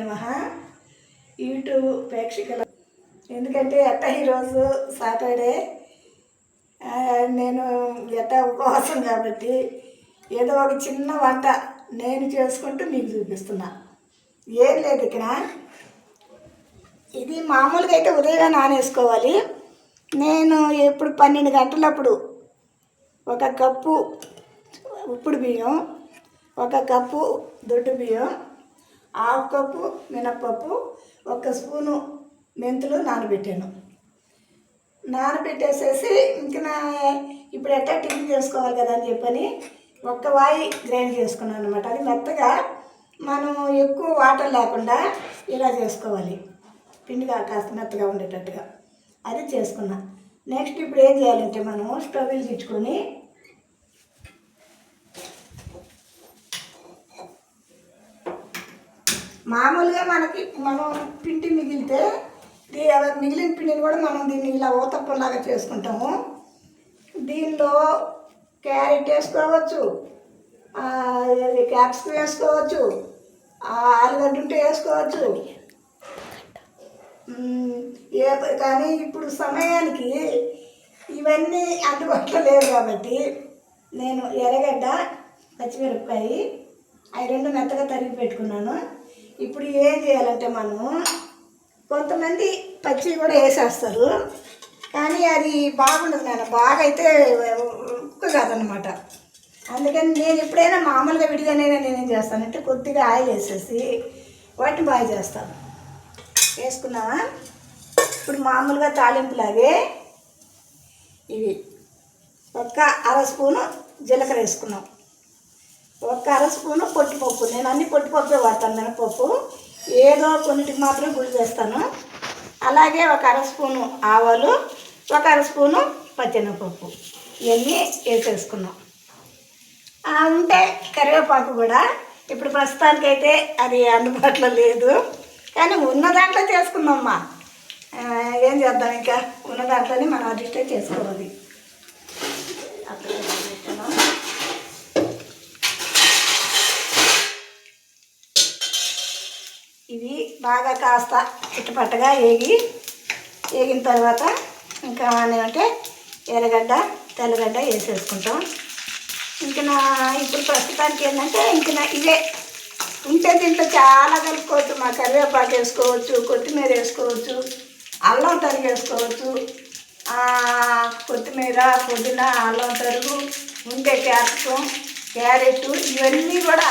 నమః. యూట్యూబ్ ప్రేక్షకుల ఎందుకంటే ఎట్ట ఈరోజు సాటర్డే. నేను ఎట్ట ఉపవాసం కాబట్టి ఏదో ఒక చిన్న వంట నేను చేసుకుంటూ మీకు చూపిస్తున్నా. ఏం లేదు ఇక్కడ. ఇది మామూలుగా అయితే ఉదయం నానేసుకోవాలి. నేను ఎప్పుడు పన్నెండు గంటలప్పుడు ఒక కప్పు ఉప్పుడు బియ్యం ఒక కప్పు దొడ్డు బియ్యం హాఫ్ కప్పు మినప్పప్పు ఒక స్పూను మెంతులు నానబెట్టాను. నానబెట్టేసేసి ఇంక నా ఇప్పుడు ఎట్టా టిఫిన్ చేసుకోవాలి కదా అని చెప్పని ఒక్క వాయి గ్రైండ్ చేసుకున్నాను అనమాట అది మెత్తగా మనం ఎక్కువ వాటర్ లేకుండా ఇలా చేసుకోవాలి. పిండిగా కాస్త మెత్తగా ఉండేటట్టుగా. అది చేసుకున్నా. నెక్స్ట్ ఇప్పుడు ఏం చేయాలంటే మనం స్టవ్ వెలిగించుకొని మామూలుగా మనకి మనం పిండి మిగిలితే మిగిలిన పిండిని కూడా మనం దీన్ని ఇలా ఊతప్పలాగా చేసుకుంటాము. దీనిలో క్యారెట్ వేసుకోవచ్చు. ఆ, క్యాప్సికం వేసుకోవచ్చు. ఆలుగడ్డ ఉంటే వేసుకోవచ్చు. ఏ కానీ ఇప్పుడు సమయానికి ఇవన్నీ అందుబాటులో లేవు కాబట్టి నేను ఎర్రగడ్డ పచ్చిమిరపకాయ అవి రెండు మెత్తగా తరిగి పెట్టుకున్నాను. ఇప్పుడు ఏం చేయాలంటే మనము కొంతమంది పచ్చి కూడా వేసేస్తారు. కానీ అది బాగుండదు నాన్న. బాగా అయితే ఉక్కు కాదనమాట అందుకని నేను ఎప్పుడైనా మామూలుగా విడిగానైనా నేనేం చేస్తానంటే కొద్దిగా ఆయిల్ వేసేసి వాటిని బాగా చేస్తాను. వేసుకున్నావా? ఇప్పుడు మామూలుగా తాలింపులాగే ఇవి. ఒక్క అర స్పూను జీలకర్ర వేసుకున్నాం. ఒక అర స్పూను పొట్టిపప్పు నేను అన్ని పొట్టిపప్పే వాడతాను మినపప్పు. ఏదో కొన్నిటికి మాత్రం గుడి చేస్తాను. అలాగే ఒక అర స్పూను ఆవాలు ఒక అర స్పూను పచ్చెనపప్పు. ఇవన్నీ వేసేసుకున్నాం. ఉంటే కరివేపాకు కూడా. ఇప్పుడు ప్రస్తుతానికైతే అది అందుబాటులో లేదు. కానీ ఉన్న దాంట్లో చేసుకుందామ్మా ఏం చేద్దాం ఇంకా? ఉన్న దాంట్లోనే మనం అడ్జస్ట్ చేసుకోవాలి అక్కడ పెట్టుకున్నాం. ఇవి బాగా కాస్త చుట్టుపట్టగా ఏగి ఏగిన తర్వాత ఇంకా ఏమంటే ఎర్రగడ్డ తెల్లగడ్డ వేసేసుకుంటాం. ఇంకా నా ఇప్పుడు ప్రస్తుతానికి ఏంటంటే ఇంకా నా ఇవే. ఉంటే దీంట్లో చాలా కలుపుకోవచ్చు. మా కరివేపాకు వేసుకోవచ్చు కొత్తిమీర వేసుకోవచ్చు అల్లం తరుగు వేసుకోవచ్చు. కొత్తిమీర పుదీనా అల్లం తరుగు ఉంటే క్యాప్సికం క్యారెట్ ఇవన్నీ కూడా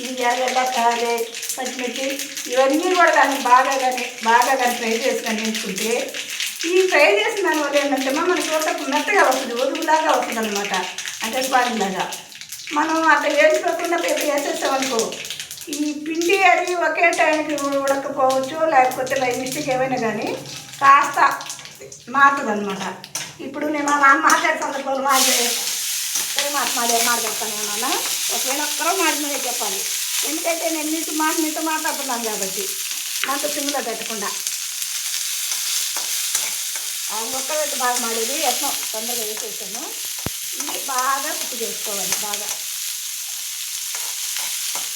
ఇది ఎర్రగడ్డ కాలే పచ్చిమిర్చి ఇవన్నీ కూడా కానీ బాగా కానీ బాగా కానీ ఫ్రై చేసుకొని కానీ వేసుకుంటే ఈ ఫ్రై చేసిన దాని వల్ల ఏంటంటే మన ఊటకు మెత్తగా వస్తుంది ఒదుగులాగా వస్తుంది అనమాట అంటే స్పాంజ్ లాగా. మనం అట్లా వేసుకోకుండా పెద్ద వేసేస్తామనుకో ఈ పిండి అది ఒకే టైంకి ఉడకపోవచ్చు లేకపోతే లైవ్ మిస్టేక్ ఏమైనా కానీ కాస్త మారుతుంది అనమాట ఇప్పుడు నేను మా నాన్న మాట్లాడే సందర్భంలో మాట్లాడే మాట మాడే మాట్లాడతాను ఏమన్నా ఒకవేళ ఒక్కరో మాట మీదే చెప్పాలి. ఎందుకంటే నేను మీతో మాట మీతో మాట్లాడుతున్నాను కాబట్టి నాతో సిమ్లో పెట్టకుండా. ఆ ఒక్కరైతే బాగా మాడేది. ఎట్లా తొందరగా వేసేసాను. ఇది బాగా కుక్ చేసుకోవాలి బాగా.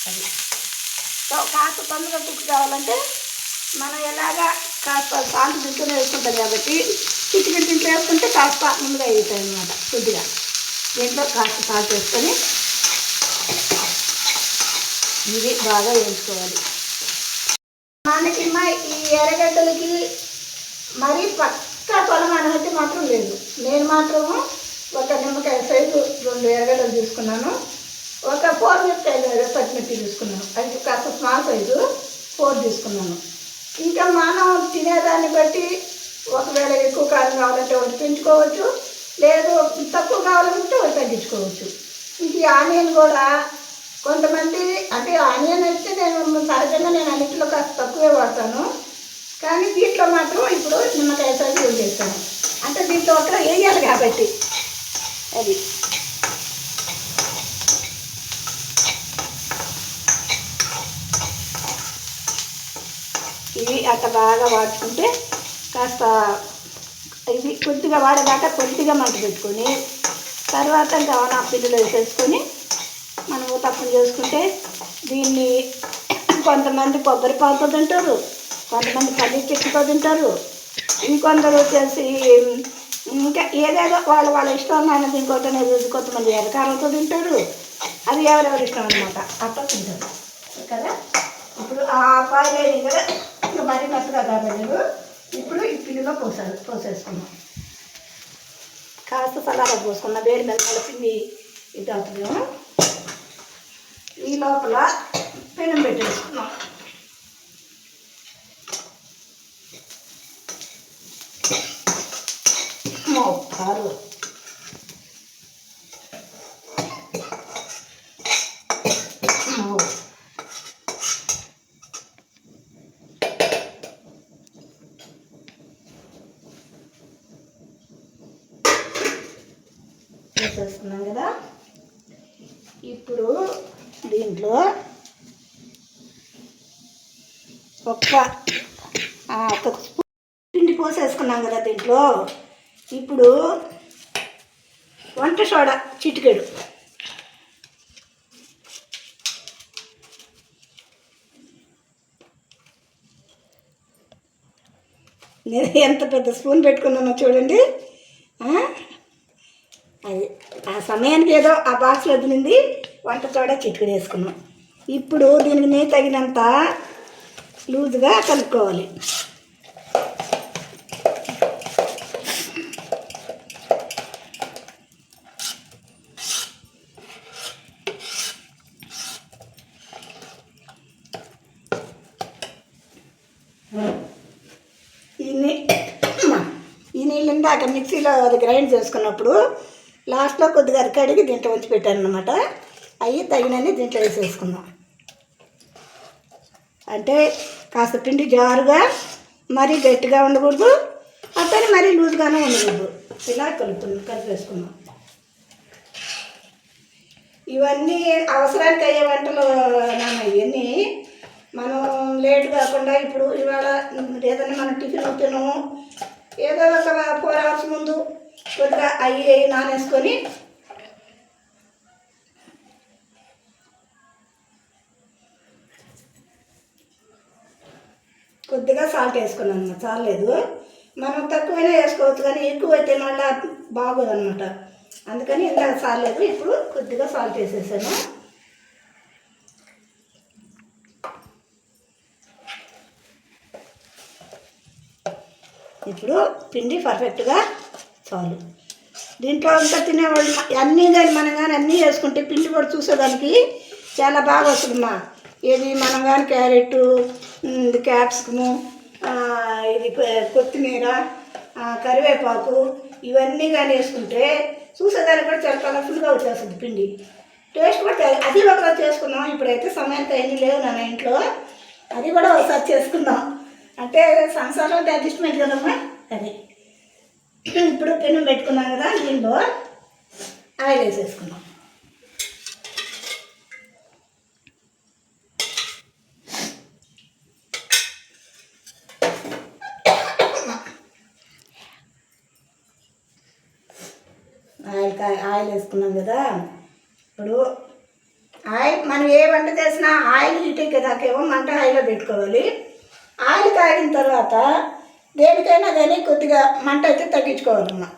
అది. సో కాస్త తొందరగా కుక్కు కావాలంటే మనం ఎలాగా కాస్త సాల్ట్ దిక్కునే వేసుకుంటాం కాబట్టి చిటికి దీంట్లో వేసుకుంటే కాస్త ముందుగా అవుతాయి అన్నమాట కొద్దిగా. దీంట్లో కాస్త సాల్ట్ వేసుకొని ఇది బాగా వేయించుకోవాలి. మనకి మా ఈ ఎర్రగడ్డలకి మరీ పక్కా పొలం అయితే మాత్రం లేదు. నేను మాత్రము ఒక నిమ్మకాయ సైజు రెండు ఎర్రగడ్డలు తీసుకున్నాను. ఒక ఫోర్ మిరపకాయలు పచ్చిమిర్చి తీసుకున్నాను. అది కాస్త స్మాల్ సైజు ఫోర్ తీసుకున్నాను. ఇంకా మనం తినేదాన్ని బట్టి ఒకవేళ ఎక్కువ కారం కావాలంటే ఒకటి పెంచుకోవచ్చు. లేదు తక్కువ కావాలంటే ఒకటి తగ్గించుకోవచ్చు. ఇది ఈ ఆనియన్ కూడా. కొంతమంది అంటే ఆనియన్ అయితే నేను సహజంగా నేను అన్నింటిలో కాస్త తక్కువే వాడతాను. కానీ దీంట్లో మాత్రం ఇప్పుడు నిమ్మకాయ సైజు యూజ్ చేస్తాను. అంటే దీంట్లో ఒక వేయాలి కాబట్టి? అది. ఇవి అట్లా బాగా వాడుకుంటే కాస్త ఇది కొద్దిగా వాడేదాకా కొద్దిగా మంట పెట్టుకొని తర్వాత గవన పిల్లులు వేసేసుకొని మనం తప్పులు చేసుకుంటే దీన్ని కొంతమంది కొబ్బరి పాలతో తింటారు కొంతమంది పల్లి చెట్టుతో తింటారు ఇంకొందరు వచ్చేసి ఇంకా ఏదేదో వాళ్ళ వాళ్ళ ఇష్టం అయినది ఇంకోటి కొంతమంది ఎరకారలతో తింటారు అది ఎవరెవరి ఇష్టం అనమాట అట్లా తింటారు. కదా ఇప్పుడు ఆ పాయలు కదా ఇంకా మరీ మెత్తగా కాగలేదు ఇప్పుడు ఈ పిండిలో పోసారు పోసేసుకున్నాం కాస్త సలారా పోసుకున్న వేడి మీద పిండి ఇది అవుతుందేమో ఈ లోపల పెనం పెట్టేసుకున్నాం కారు వేసేసుకున్నాం కదా. ఇప్పుడు దీంట్లో ఒక్క ఒక స్పూన్ పిండి పోసేసుకున్నాం కదా దీంట్లో. ఇప్పుడు వంట సోడా చిటికెడు. నేను ఎంత పెద్ద స్పూన్ పెట్టుకున్నానో చూడండి. ఆ? సమయానికి ఏదో ఆ బాక్స్ వదిలింది వంట కూడా చిటికెడు వేసుకున్నాం. ఇప్పుడు దీనికి నెయ్యి తగినంత లూజుగా కలుపుకోవాలి. ఈ ఈ నీళ్ళు ఇందాక మిక్సీలో అది గ్రైండ్ చేసుకున్నప్పుడు లాస్ట్లో కొద్దిగా అరికడిగి దీంట్లో ఉంచి పెట్టాను అనమాట అవి తగినన్ని దీంట్లో వేసేసుకుందాం. అంటే కాస్త పిండి జారుగా మరీ గట్టిగా ఉండకూడదు. అతని మరీ లూజ్గానే ఉండకూడదు. ఇలా కలుపుతుంది కలిపేసుకుందాం. ఇవన్నీ అవసరానికి అయ్యే వంటలు నాన్న ఇవన్నీ. మనం లేట్ కాకుండా ఇప్పుడు ఇవాళ ఏదైనా మనం టిఫిన్ తినము. ఏదో ఒక ఫోర్ అవర్స్ ముందు కొద్దిగా అయ్యి నానేసుకొని కొద్దిగా సాల్ట్ వేసుకున్నాను అనమాట చాలేదు మనం తక్కువైనా వేసుకోవచ్చు కానీ ఎక్కువ అయితే మళ్ళీ బాగోదు అనమాట అందుకని ఇందాక చాలేదు ఇప్పుడు కొద్దిగా సాల్ట్ వేసేసాను. ఇప్పుడు పిండి పర్ఫెక్ట్గా చాలు. దీంట్లో అంతా తినేవాళ్ళు అన్నీ కానీ మనం కానీ అన్నీ వేసుకుంటే పిండి కూడా చూసేదానికి చాలా బాగా వస్తుందమ్మా. ఇది మనం కానీ క్యారెట్ క్యాప్సికము ఇది కొత్తిమీర కరివేపాకు ఇవన్నీ కానీ వేసుకుంటే చూసేదానికి కూడా చాలా కలర్ఫుల్గా వచ్చేస్తుంది పిండి. టేస్ట్ కూడా అది ఒకసారి చేసుకున్నాం ఇప్పుడైతే సమయానికి అన్నీ లేవు నా ఇంట్లో. అది కూడా ఒకసారి చేసుకుందాం. అంటే సంసారం అంటే అడ్జస్ట్మెంట్ కదమ్మా? అదే. ఇప్పుడు పెనం పెట్టుకున్నాం కదా దీంట్లో ఆయిల్ వేసేసుకున్నాం ఆయిల్ ఆయిల్ వేసుకున్నాం కదా ఇప్పుడు ఆయిల్ మనం ఏ వంట చేసినా ఆయిల్ హీట్ ఎక్కేదాకేమో మంట ఆయిల్లో పెట్టుకోవాలి. ఆయిల్ కాగిన తర్వాత దేనికైనా కానీ కొద్దిగా మంట అయితే తగ్గించుకోవాలమ్మా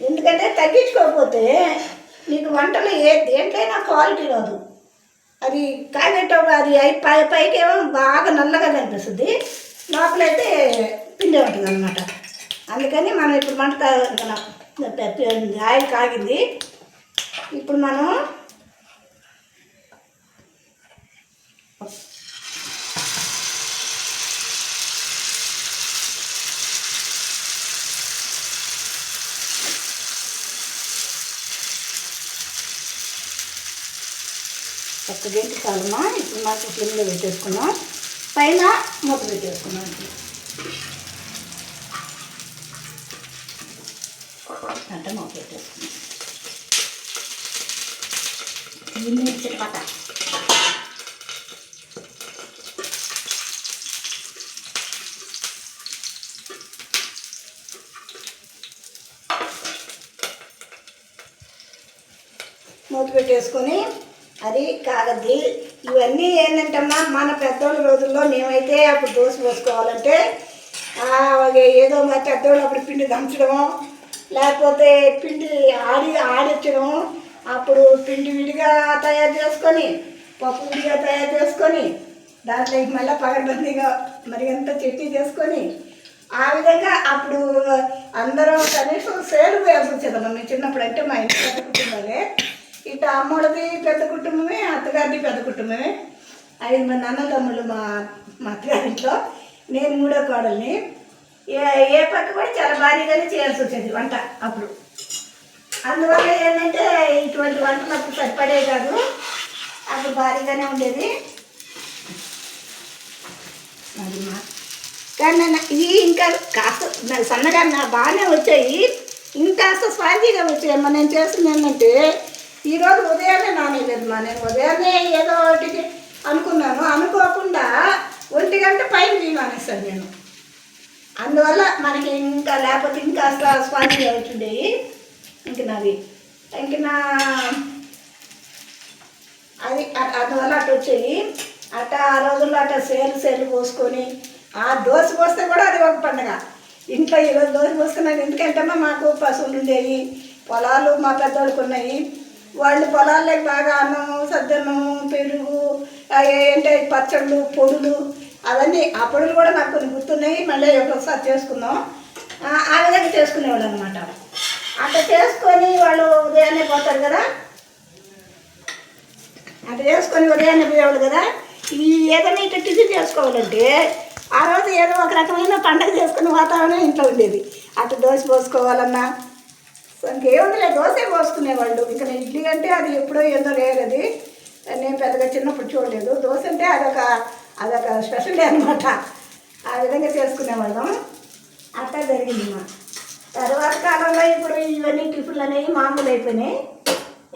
ఎందుకంటే తగ్గించుకోకపోతే నీకు వంటలో ఏ దేంట్లైనా క్వాలిటీ రాదు అది కాగేటప్పుడు అది అయి పై పైకేమో బాగా నల్లగా కనిపిస్తుంది లోపలైతే పిండి ఉంటుంది అనమాట అందుకని మనం ఇప్పుడు మంట ఆయిల్ కాగింది ఇప్పుడు మనం ఒక్క గంట చాలమ్మా ఇప్పుడు మాకు ఫ్లేమ్లో పెట్టేసుకున్నాం పైన మూత పెట్టేసుకున్నాం అంటే మూత పెట్టేసుకున్నాం దీన్ని చిటపట మూత పెట్టేసుకొని అది కాగద్ది ఇవన్నీ ఏంటంటమ్మా మన పెద్దోళ్ళ రోజుల్లో మేమైతే అప్పుడు దోశ పోసుకోవాలంటే ఏదో మా పెద్దోళ్ళు అప్పుడు పిండి దంచడము లేకపోతే పిండి ఆడి ఆడించడము అప్పుడు పిండి విడిగా తయారు చేసుకొని పప్పు విడిగా తయారు చేసుకొని దాంట్లో మళ్ళీ పగడబందీగా మరి ఎంత చట్నీ చేసుకొని ఆ విధంగా అప్పుడు అందరం కనీసం సేలు వేయాల్సి వచ్చేదమ్మా. మేము చిన్నప్పుడు అంటే మా ఇంటి కుటుంబాలే. ఇటు అమ్మోళ్ళది పెద్ద కుటుంబమే అత్తగారిది పెద్ద కుటుంబమే. ఐదు మంది అన్నదమ్ములు మా మా అత్తగారింట్లో. నేను మూడో కోడల్ని. ఏ ఏ పక్క కూడా చాలా భారీగానే చేయాల్సి వచ్చేది వంట అప్పుడు. అందువల్ల ఏంటంటే ఇటువంటి వంట నాకు సరిపడే కాదు. అప్పుడు భారీగానే ఉండేది. అది మా కానీ నన్ను ఈ ఇంకా కాస్త సన్నగా నా బాగానే వచ్చాయి. ఇంకాస్త స్పాంజీగా వచ్చాయమ్మా. నేను చేస్తుంది ఏంటంటే ఈరోజు ఉదయాన్నే నానేలేదు మా నేను ఉదయాన్నే ఏదో ఒకటి అనుకున్నాను. అనుకోకుండా ఒంటి గంట పైన నీళ్ళు నేను. అందువల్ల మనకి ఇంకా లేకపోతే ఇంకాస్త స్పాంజీగా అవుతుండేవి ఇంక నాది. ఇంక నా అది అందువల్ల అటు వచ్చేవి అట్ట ఆ రోజుల్లో అట్ట సేలు సేలు పోసుకొని ఆ దోశ పోస్తే కూడా అది ఒక పండగ. ఇంట్లో ఈరోజు దోశ పోసుకున్నాను. ఎందుకంటే మాకు పశువులు ఉండేవి. పొలాలు మా పెద్దోళ్ళకు ఉన్నాయి. వాళ్ళు పొలాల్లోకి బాగా అన్నము సద్దన్నము పెరుగు ఏంటంటే పచ్చళ్ళు పొడులు అవన్నీ ఆ పొడులు కూడా నాకు కొన్ని గుర్తున్నాయి. మళ్ళీ ఒకసారి చేసుకుందాం. ఆ విధంగా చేసుకునేవాళ్ళు అనమాట అట్లా చేసుకొని వాళ్ళు ఉదయాన్నే పోతారు కదా? అట్లా చేసుకొని ఉదయాన్నే పోయేవాళ్ళు కదా? ఈ ఏదైనా ఇట్లా టిఫిన్ చేసుకోవాలంటే ఆ రోజు ఏదో ఒక రకమైన పండగ చేసుకునే వాతావరణం ఇంట్లో ఉండేది. అటు దోశ పోసుకోవాలన్నా ఇంకేముందిలే దోశ పోసుకునేవాళ్ళు ఇంకా నేను ఇడ్లీ అంటే అది ఎప్పుడో ఏదో లేదు అది. నేను పెద్దగా చిన్నప్పుడు చూడలేదు. దోశ అంటే అదొక అదొక స్పెషల్ డే అనమాట ఆ విధంగా చేసుకునేవాళ్ళం. అట్లా జరిగింది మా. తర్వాత కాలంలో ఇప్పుడు ఇవన్నీ టిఫిన్లు అనేవి మామూలు అయిపోయినాయి.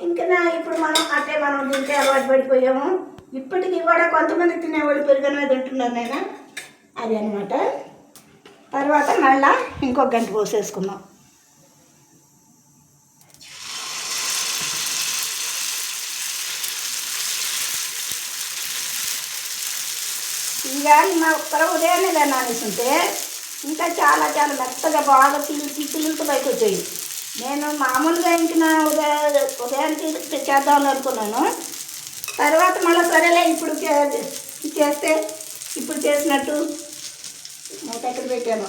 ఇంకా నా ఇప్పుడు మనం అట్టే మనం తింటే అలవాటు పడిపోయాము. ఇప్పటికి కూడా కొంతమంది తినేవాళ్ళు పెరుగనే తింటున్నారు నేను అది అనమాట తర్వాత మళ్ళా ఇంకొక గంట పోసేసుకున్నాం ఇక మా ఒక్కర ఉదయాన్నే నానేస్తుంటే ఇంకా చాలా చాలా మెత్తగా బాగా పిలిచి పిల్లలతో పైకి వచ్చాయి నేను మామూలుగా ఇంటిన ఉదయ ఉదయానికి చేద్దామని అనుకున్నాను. తర్వాత మళ్ళీ సరేలే ఇప్పుడు చేస్తే ఇప్పుడు చేసినట్టు మూత ఎక్కడ పెట్టాను?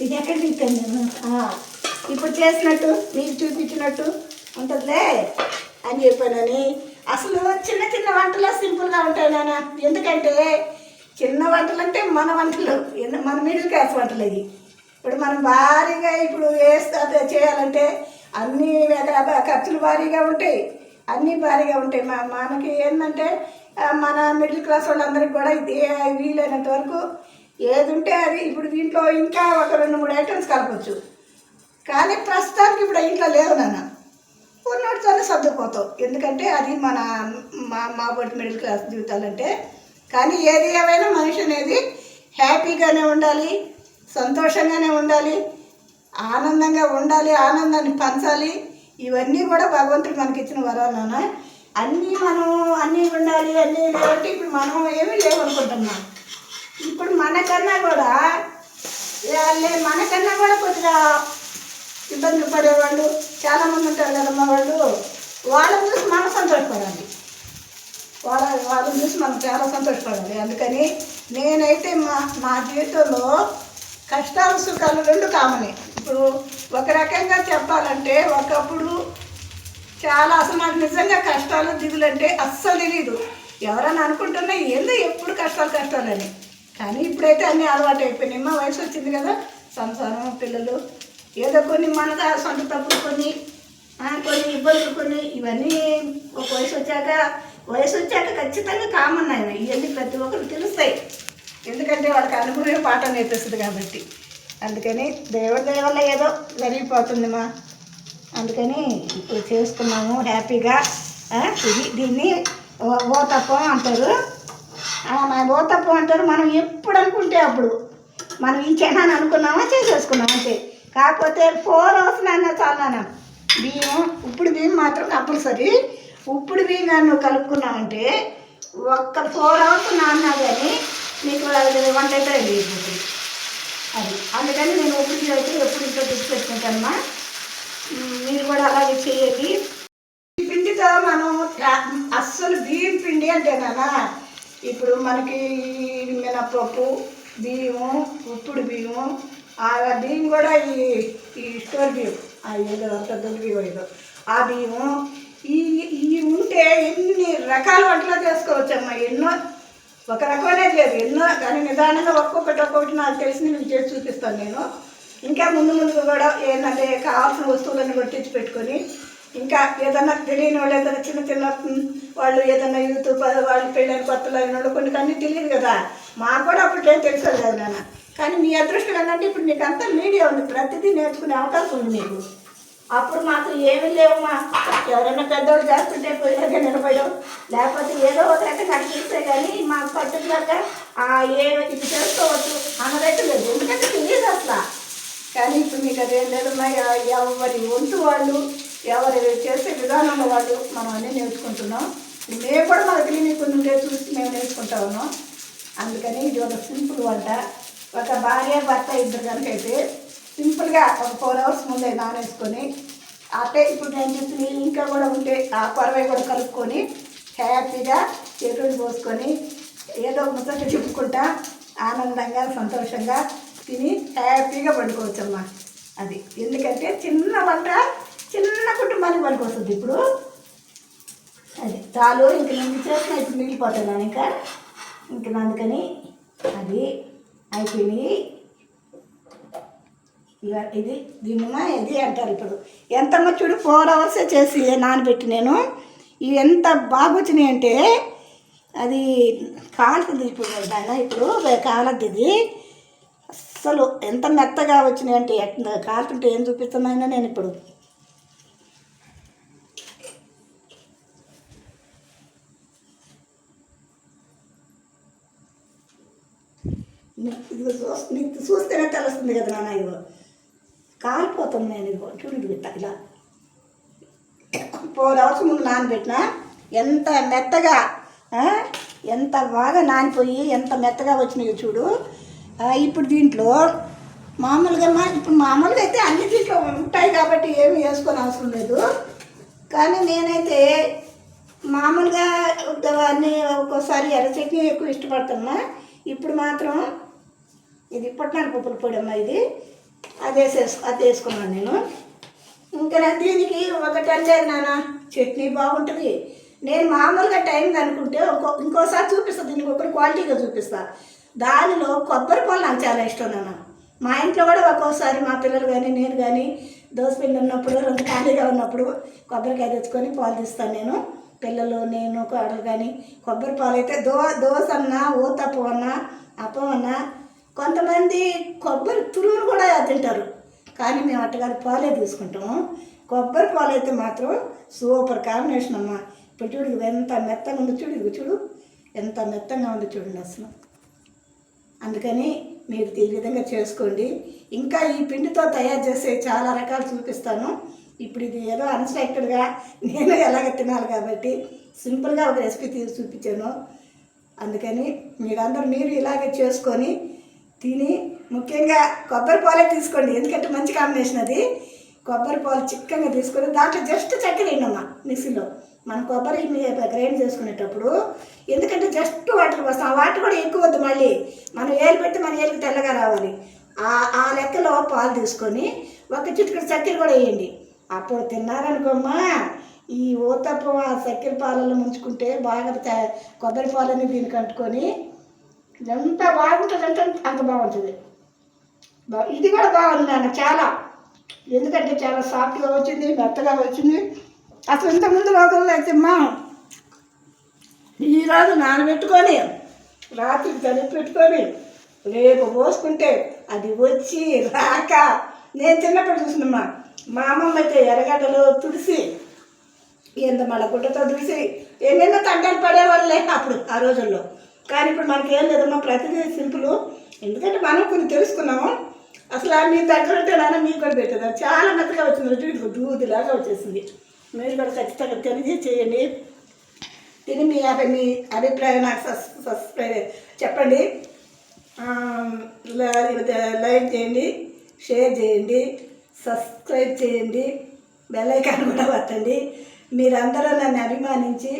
ఇది ఎక్కడ పెట్టాను నేను? ఇప్పుడు చేసినట్టు మీకు చూపించినట్టు ఉంటుందిలే అని చెప్పానని అసలు చిన్న చిన్న వంటలు సింపుల్గా ఉంటాయి నాన్న ఎందుకంటే చిన్న వంటలు అంటే మన వంటలు మన మిడిల్ క్లాస్ వంటలు ఇవి ఇప్పుడు మనం భారీగా ఇప్పుడు వేస్తా చేయాలంటే అన్నీ ఖర్చులు భారీగా ఉంటాయి. అన్నీ భారీగా ఉంటాయి. మా మనకి ఏంటంటే మన మిడిల్ క్లాస్ వాళ్ళందరికీ కూడా ఇది వీలైనంత వరకు ఏది ఉంటే అది ఇప్పుడు దీంట్లో ఇంకా ఒక రెండు మూడు ఐటమ్స్ కలపచ్చు. కానీ ప్రస్తుతానికి ఇప్పుడు ఇంట్లో లేవు నాన్న ఉన్నోటితోనే సర్దుకుపోతాం ఎందుకంటే అది మన మా మా బట్టి మిడిల్ క్లాస్ జీవితాలంటే. కానీ ఏది ఏమైనా మనిషి అనేది హ్యాపీగానే ఉండాలి సంతోషంగానే ఉండాలి ఆనందంగా ఉండాలి ఆనందాన్ని పంచాలి. ఇవన్నీ కూడా భగవంతుడు మనకి ఇచ్చిన వరాలన అన్నీ మనం అన్నీ ఉండాలి అన్నీ లేవంటే ఇప్పుడు మనం ఏమీ లేవనుకుంటున్నాం. ఇప్పుడు మనకన్నా కూడా మనకన్నా కూడా కొద్దిగా ఇబ్బందులు పడేవాళ్ళు చాలామంది ఉంటారు కదమ్మా వాళ్ళు. వాళ్ళని చూసి మనం సంతోషపడాలి. వాళ్ళ వాళ్ళని చూసి మనం చాలా సంతోషపడాలి. అందుకని నేనైతే మా మా జీవితంలో కష్టాలు సుఖాలు రెండు కామనే. ఇప్పుడు ఒక రకంగా చెప్పాలంటే ఒకప్పుడు చాలా అసలు నాకు నిజంగా కష్టాలు దిగులు అంటే అస్సలు తెలియదు ఎవరన్నా అనుకుంటున్నా ఏందో ఎప్పుడు కష్టాలు కష్టాలని కానీ ఇప్పుడైతే అన్నీ అలవాటు అయిపోయినాయి మా వయసు వచ్చింది కదా. సంసారం పిల్లలు ఏదో కొన్ని మనకు సొంత తప్పులు కొన్ని కొన్ని ఇబ్బందులు కొన్ని ఇవన్నీ ఒక వయసు వచ్చాక వయసు వచ్చాక ఖచ్చితంగా కామన్ ఆయన. ఇవన్నీ ప్రతి ఒక్కరు తెలుస్తాయి. ఎందుకంటే వాళ్ళకి అనుభవమే పాఠం నేర్పిస్తుంది కాబట్టి. అందుకని దేవుడి దయ వల్ల ఏదో జరిగిపోతుంది మా అందుకని ఇప్పుడు చేసుకున్నాము హ్యాపీగా. ఇది దీన్ని ఓ- ఓతప్పం అంటారు. ఆ, మా ఓతప్పం అంటారు. మనం ఎప్పుడు అనుకుంటే అప్పుడు. మనం ఈ క్షణాన్ని అనుకున్నామా చేసేసుకున్నాం అంతే. కాకపోతే ఫోర్ అవర్స్ నాన్న చాలా బియ్యం ఇప్పుడు బియ్యం మాత్రం కంపల్సరీ ఇప్పుడు బియ్యం కానీ నువ్వు కలుపుకున్నావంటే ఒక్క ఫోర్ అవర్స్ నాన్న కానీ నీకు అది వంట అయితే అయిపోతుంది. అది అందుకని నేను ఉప్పుడు బియ్యం అయితే ఎప్పుడు ఇంట్లో తెచ్చి పెట్టుకుంటానమ్మా మీరు కూడా అలాగే చేయండి. ఈ పిండితో మనం అస్సలు బియ్యం పిండి అంటే నాన్న ఇప్పుడు మనకి మినపప్పు బియ్యం ఉప్పుడు బియ్యం ఆ భీమ్ కూడా ఈ ఈ స్టోర్ బియ్యం ఆ ఏదో పెద్ద బియ్యం ఏదో. ఆ భీము ఈ ఈ ఉంటే ఎన్ని రకాల వంటలు చేసుకోవచ్చమ్మా? ఎన్నో ఒక రకమనే లేదు. ఎన్నో కానీ నిదానంగా ఒక్కొక్కటి ఒక్కొక్కటి నాకు తెలిసి మీకు చేసి చూపిస్తాను నేను. ఇంకా ముందు ముందు కూడా ఏంటంటే కావాల్సిన వస్తువులను కూడా పెట్టుకొని ఇంకా ఏదన్నా తెలియని వాళ్ళు ఏదైనా చిన్న చిన్న వాళ్ళు ఏదైనా యూత్ వాళ్ళు పెళ్ళైన కొత్తలు అయిన వాళ్ళు కొన్ని అన్నీ తెలియదు కదా. మాకు కూడా అప్పుడు ఏం తెలుసు కదా నాన్న. కానీ మీ అదృష్టం ఏంటంటే ఇప్పుడు నీకు అంతా మీడియా ఉంది. ప్రతిదీ నేర్చుకునే అవకాశం ఉంది నీకు అప్పుడు మాకు ఏమీ లేవమ్మా. ఎవరైనా పెద్దోళ్ళు చేస్తుంటే పోయేలాగా నిలబడడం. లేకపోతే ఏదో ఒక రకంగా అడిగిస్తే కానీ మాకు పర్టికులర్గా ఏ ఇది చేసుకోవచ్చు అన్నదైతే లేదు. ఎందుకంటే తెలియదు అసలు. కానీ ఇప్పుడు మీకు అదేం లేదమ్మా. ఎ- ఎవరి వంతు వాళ్ళు ఎవరు చేసే విధానంలో వాళ్ళు మనం అన్నీ నేర్చుకుంటున్నాం. మేము కూడా మాకు క్లినిక్ కొన్ని ఉండే చూసి మేము నేర్చుకుంటా ఉన్నాం. అందుకని ఇది ఒక సింపుల్ వంట. ఒక భార్య భర్త ఇద్దరు కనుక అయితే సింపుల్గా ఒక ఫోర్ అవర్స్ ముందే నానేసుకొని అట్టే ఇప్పుడు నేను చెప్పిన ఇంకా కూడా ఉంటే ఆ కొరవై కూడా కలుపుకొని హ్యాపీగా చేతులు పోసుకొని ఏదో ఒక ముచ్చట చెప్పుకుంటా ఆనందంగా సంతోషంగా తిని హ్యాపీగా పండుకోవచ్చమ్మా. అది ఎందుకంటే చిన్న వంట చిన్న కుటుంబానికి పనికొస్తుంది ఇప్పుడు. అది చాలు ఇంక నేను చేసిన ఇప్పుడు మిగిలిపోతాను ఇంకా. ఇంక అందుకని అది అయిపోయినాయి. ఇక ఇది దీనిమా ఇది అంటారు ఇప్పుడు. ఎంతమ్మ చూడు ఫోర్ అవర్స్ చేసి నానబెట్టి నేను. ఇవి ఎంత బాగా వచ్చినాయి అంటే అది కాలుతుంది ఇప్పుడు దాని ఇప్పుడు కాలద్ది ఇది. అస్సలు ఎంత మెత్తగా వచ్చినాయి అంటే కాలుతుంటే ఏం చూపిస్తున్నాయినా నేను ఇప్పుడు నీకు ఇదిగో నీకు చూస్తేనే తెలుస్తుంది కదా నాన్న ఇదిగో. కాలిపోతుంది నేను ఇదిగో చూడు ఇట్లా ఇలా. ఫోర్ అవర్స్ ముందు నానబెట్టిన ఎంత మెత్తగా ఎంత బాగా నానిపోయి ఎంత మెత్తగా వచ్చినాయో చూడు. ఇప్పుడు దీంట్లో మామూలుగా మా ఇప్పుడు మామూలుగా అయితే అన్ని దీంట్లో ఉంటాయి కాబట్టి ఏమి వేసుకొని అవసరం లేదు. కానీ నేనైతే మామూలుగా అన్నీ ఒక్కోసారి ఎర్ర చట్నీ ఎక్కువ ఇష్టపడుతున్నా ఇప్పుడు మాత్రం ఇది పుట్నాల పప్పుల పొడి అమ్మ ఇది. అది వేసేసు అది వేసుకున్నాను నేను. ఇంకా దీనికి ఒకటి అనలేదు నాన్న చట్నీ బాగుంటుంది. నేను మామూలుగా టైం అనుకుంటే ఇంకో ఇంకోసారి చూపిస్తాను దీనికి ఒకటి క్వాలిటీగా చూపిస్తా. దానిలో కొబ్బరి పాలు నాకు చాలా ఇష్టం నాన్న. మా ఇంట్లో కూడా ఒక్కోసారి మా పిల్లలు కానీ నేను కానీ దోసపిండి ఉన్నప్పుడు రెండు ఖాళీగా ఉన్నప్పుడు కొబ్బరికాయ తెచ్చుకొని పాలు తీస్తాను నేను. పిల్లలు నేను కోడలు కానీ కొబ్బరి పాలు అయితే దో దోశ అన్నా ఊతప్పు అన్నా అప్పం అన్నా కొంతమంది కొబ్బరి తురుములు కూడా తింటారు. కానీ మేము అట్టగారు పాలే తీసుకుంటాము. కొబ్బరి పాలు అయితే మాత్రం సూపర్ కాంబినేషన్ అమ్మ. ఇప్పుడు చూడు ఎంత మెత్తగా ఉంది చూడు ఇది చూడు. ఎంత మెత్తగా ఉంది చూడండి అసలు. అందుకని మీరు ఈ విధంగా చేసుకోండి. ఇంకా ఈ పిండితో తయారు చేసే చాలా రకాలు చూపిస్తాను. ఇప్పుడు ఇది ఏదో అన్ఎక్స్పెక్టెడ్గా నేను ఎలాగ తినాలి కాబట్టి సింపుల్గా ఒక రెసిపీ తీసి చూపించాను. అందుకని మీరందరూ మీరు ఇలాగే చేసుకొని తిని ముఖ్యంగా కొబ్బరి పాలే తీసుకోండి. ఎందుకంటే మంచి కాంబినేషన్ అది. కొబ్బరి పాలు చిక్కగా తీసుకొని దాంట్లో జస్ట్ చక్కెర వేయండమ్మా మిక్సీలో. మనం కొబ్బరి గ్రైండ్ చేసుకునేటప్పుడు ఎందుకంటే జస్ట్ వాటర్ కోసం ఆ వాటర్ కూడా ఎక్కువ వద్దు మళ్ళీ. మనం ఏలు పెడితే మన ఏలుకి తెల్లగా రావాలి. ఆ ఆ లెక్కలో పాలు తీసుకొని ఒక చిటికడు చక్కెర కూడా వేయండి. అప్పుడు తిన్నారనుకోమ్మా. ఈ ఊతప్పం ఆ చక్కెర పాలలో ముంచుకుంటే బాగా కొబ్బరి పాలని దీనికి అంటుకొని ఎంత బాగుంటుంది అంటే అంత బాగుంటుంది. బా- ఇది కూడా బాగుంది నాన్న చాలా. ఎందుకంటే చాలా సాఫ్ట్గా వచ్చింది మెత్తగా వచ్చింది. అసలు ఇంతకుముందు రోజుల్లో అయితే అమ్మా ఈరోజు నానబెట్టుకొని రాత్రి కలిపి పెట్టుకొని రేపు పోసుకుంటే అది వచ్చి రాక. నేను చిన్నప్పుడు చూసినమ్మా మా అమ్మమ్మ అయితే ఎర్రగడ్డలు తుడిసి ఎంత మన గుడ్డతో తుడిసి ఎన్నెన్నో తంటాలు పడేవాళ్ళే అప్పుడు ఆ రోజుల్లో. కానీ ఇప్పుడు మనకి ఏం లేదమ్మా ప్రతిదీ సింపుల్. ఎందుకంటే మనం కొన్ని తెలుసుకున్నాము. అసలు మీ దగ్గర ఉంటే నాన్న మీకు కూడా పెట్టేదా? చాలా మెత్తగా వచ్చింది. రుచి ఇది దూదిలాగా వచ్చేసింది. మీరు కూడా ఖచ్చితంగా తిని చేయండి. తిని మీ అభి మీ అభిప్రాయం నాకు సస్ సబ్స్క్రైబ్ చెప్పండి. లైక్ చేయండి షేర్ చేయండి సబ్స్క్రైబ్ చేయండి బెల్ ఐకాన్ కూడా పట్టండి మీరందరూ నన్ను అభిమానించి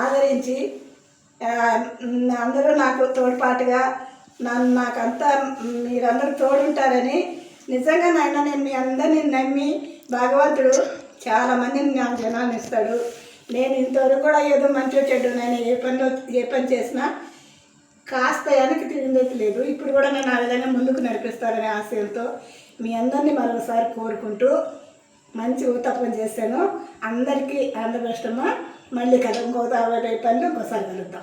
ఆదరించి అందరూ నాకు తోడ్పాటుగా నన్ను నాకంతా మీరందరూ తోడుంటారని నిజంగా నాయన నేను మీ అందరినీ నమ్మి భగవంతుడు చాలా మందిని నాకు జనాన్ని ఇస్తాడు. నేను ఇంతవరకు కూడా ఏదో మంచిగా చెడ్డు నేను ఏ పనిలో ఏ పని చేసినా కాస్త వెనక్కి తిరిగిందైతే లేదు. ఇప్పుడు కూడా నేను ఆ విధంగా ముందుకు నడిపిస్తారనే ఆశయంతో మీ అందరినీ మరొకసారి కోరుకుంటూ మంచి ఊతప్పం చేశాను. అందరికీ అందరి మళ్ళీ కదా ఇంకో రేపు పనులు ఇంకోసారి కలుద్దాం.